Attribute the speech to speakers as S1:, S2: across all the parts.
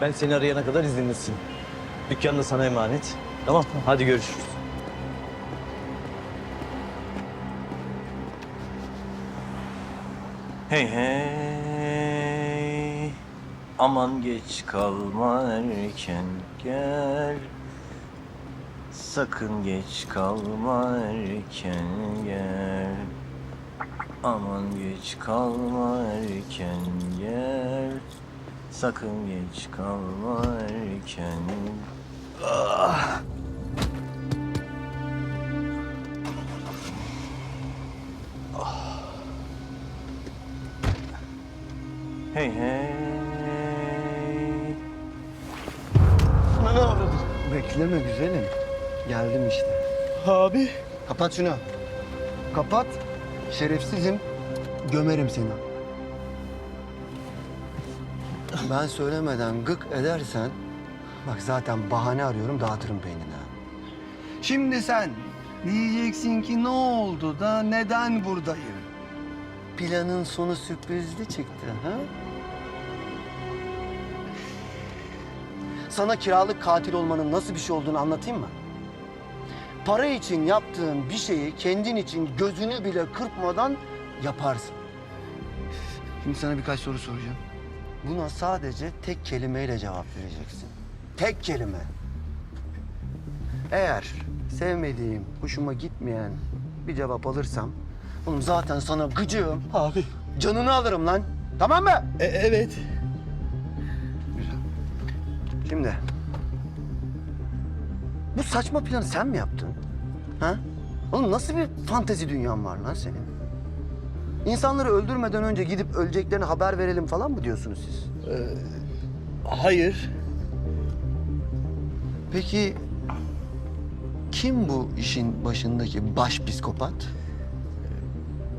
S1: Ben seni arayana kadar izinlisin. Dükkan da sana emanet. Tamam hadi görüşürüz. Hey hey Aman geç kalma erken gel Sakın geç kalma erken gel Aman geç kalma erken gel Sakın geç kalma erken Ah! Hey hey
S2: Ne avradın?
S3: Bekleme güzelim. Geldim işte.
S2: Abi.
S3: Kapat şunu. Kapat. Şerefsizim. Gömerim seni. Ben söylemeden gık edersen... Bak zaten bahane arıyorum dağıtırım beynini. Şimdi sen diyeceksin ki ne oldu da neden buradayım? Planın sonu sürprizli çıktı ha? Sana kiralık katil olmanın nasıl bir şey olduğunu anlatayım mı? Para için yaptığın bir şeyi kendin için gözünü bile kırpmadan yaparsın. Şimdi sana birkaç soru soracağım. Buna sadece tek kelimeyle cevap vereceksin. Tek kelime. Eğer sevmediğim, hoşuma gitmeyen bir cevap alırsam... ...oğlum zaten sana gıcığım.
S2: Abi.
S3: Canını alırım lan. Tamam mı?
S2: E, evet.
S3: Şimdi... Bu saçma planı sen mi yaptın? Ha? Oğlum nasıl bir fantezi dünyan var lan senin? İnsanları öldürmeden önce gidip öleceklerini haber verelim falan mı diyorsunuz siz?
S2: Hayır.
S3: Peki kim bu işin başındaki baş psikopat?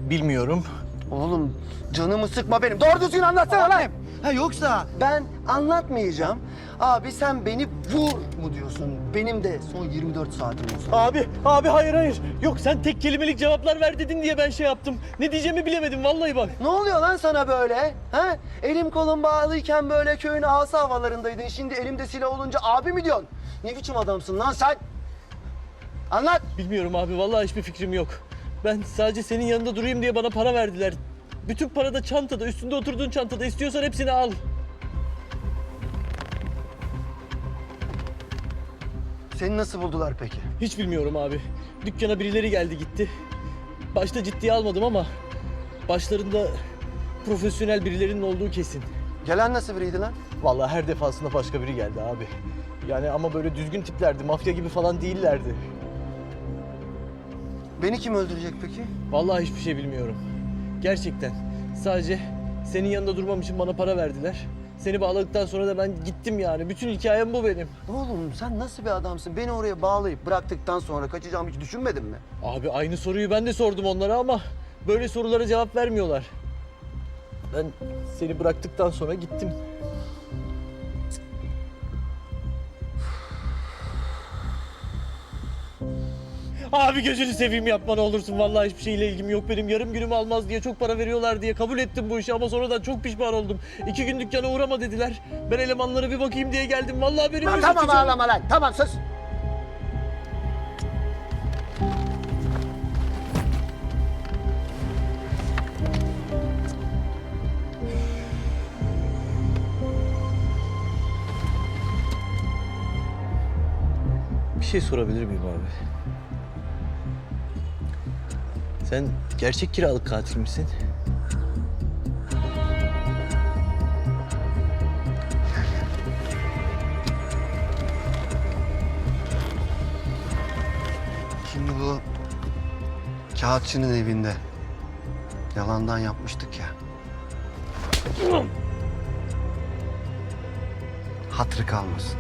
S1: Bilmiyorum.
S3: Oğlum canımı sıkma benim. Doğru düzgün anlatsana lan. Ha yoksa ben anlatmayacağım. Abi sen beni vur mu diyorsun? Benim de son 24 saatim olsun.
S2: Abi, abi hayır hayır. Yok sen tek kelimelik cevaplar ver dedin diye ben şey yaptım. Ne diyeceğimi bilemedim vallahi bak.
S3: Ne oluyor lan sana böyle? Ha? Elim kolum bağlıyken böyle köyün ağası havalarındaydın. Şimdi elimde silah olunca abi mi diyorsun? Ne biçim adamsın lan sen? Anlat.
S2: Bilmiyorum abi vallahi hiçbir fikrim yok. Ben sadece senin yanında durayım diye bana para verdiler. Bütün para da çantada, üstünde oturduğun çantada. İstiyorsan hepsini al.
S3: Seni nasıl buldular peki?
S2: Hiç bilmiyorum abi. Dükkana birileri geldi gitti. Başta ciddiye almadım ama başlarında profesyonel birilerinin olduğu kesin.
S3: Gelen nasıl biriydi lan?
S2: Vallahi her defasında başka biri geldi abi. Yani ama böyle düzgün tiplerdi, mafya gibi falan değillerdi.
S3: Beni kim öldürecek peki?
S2: Vallahi hiçbir şey bilmiyorum. Gerçekten. Sadece senin yanında durmam için bana para verdiler. Seni bağladıktan sonra da ben gittim yani. Bütün hikayem bu benim.
S3: Oğlum sen nasıl bir adamsın? Beni oraya bağlayıp bıraktıktan sonra kaçacağımı hiç düşünmedin mi?
S2: Abi aynı soruyu ben de sordum onlara ama böyle sorulara cevap vermiyorlar. Ben seni bıraktıktan sonra gittim. Abi gözünü seveyim yapma ne olursun. Vallahi hiçbir şeyle ilgim yok benim. Yarım günümü almaz diye çok para veriyorlar diye kabul ettim bu işi ama sonradan çok pişman oldum. İki gün dükkana uğrama dediler. Ben elemanlara bir bakayım diye geldim. Vallahi benim
S3: Lan tamam ağlama lan. Tamam sus.
S1: Bir şey sorabilir miyim abi? Sen gerçek kiralık katil misin?
S3: Şimdi bu kağıtçının evinde yalandan yapmıştık ya. Hatırı kalmasın.